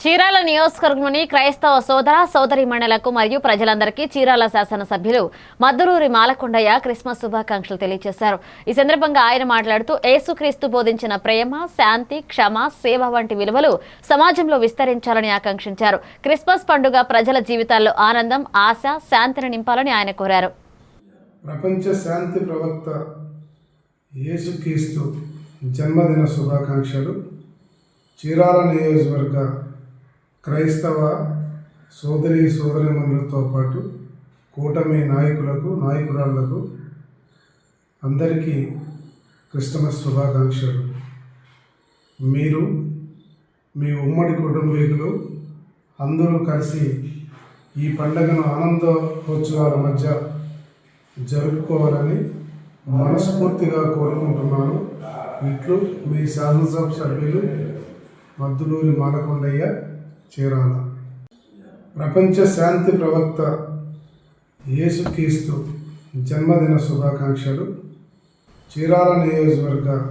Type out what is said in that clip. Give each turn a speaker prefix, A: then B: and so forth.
A: చీరాల నియోజకవర్గంలోని క్రైస్తవ సోదర సోదరి మండలకు మరియు ప్రజలందరికీ చీరాల శాసనసభ్యులు మద్దురూరి మాలకొండయ్య క్రిస్మస్ శుభాకాంక్షలు తెలియజేశారు. ఈ సందర్భంగా ఆయన మాట్లాడుతూ ఏసుక్రీస్తు బోధించిన ప్రేమ శాంతి క్షమ సేవ వంటి విలువలు సమాజంలో విస్తరించాలని ఆకాంక్షించారు. క్రిస్మస్ పండుగ ప్రజల జీవితాల్లో ఆనందం ఆశ శాంతిని నింపాలని ఆయన కోరారు.
B: ప్రపంచ శాంతి ప్రవక్త యేసుక్రీస్తు జన్మదిన శుభాకాంక్షలు. చీరాల నియోజకవర్గ క్రైస్తవ సోదరి సోదరిమణులతో పాటు కూటమి నాయకులకు నాయకురాళ్ళకు అందరికీ క్రిస్టమస్ శుభాకాంక్షలు. మీరు మీ ఉమ్మడి కుటుంబీకులు అందరూ కలిసి ఈ పండుగను ఆనందోత్సవాల మధ్య జరుపుకోవాలని మనస్ఫూర్తిగా కోరుకుంటున్నాను. ఇట్లు మీ శాసనసభ సభ్యులు మద్దులూరి మాలకొండయ్య చీరాల. ప్రపంచ శాంతి ప్రవక్త యేసుక్రీస్తు జన్మదిన శుభాకాంక్షలు. చీరాల నియోజకవర్గ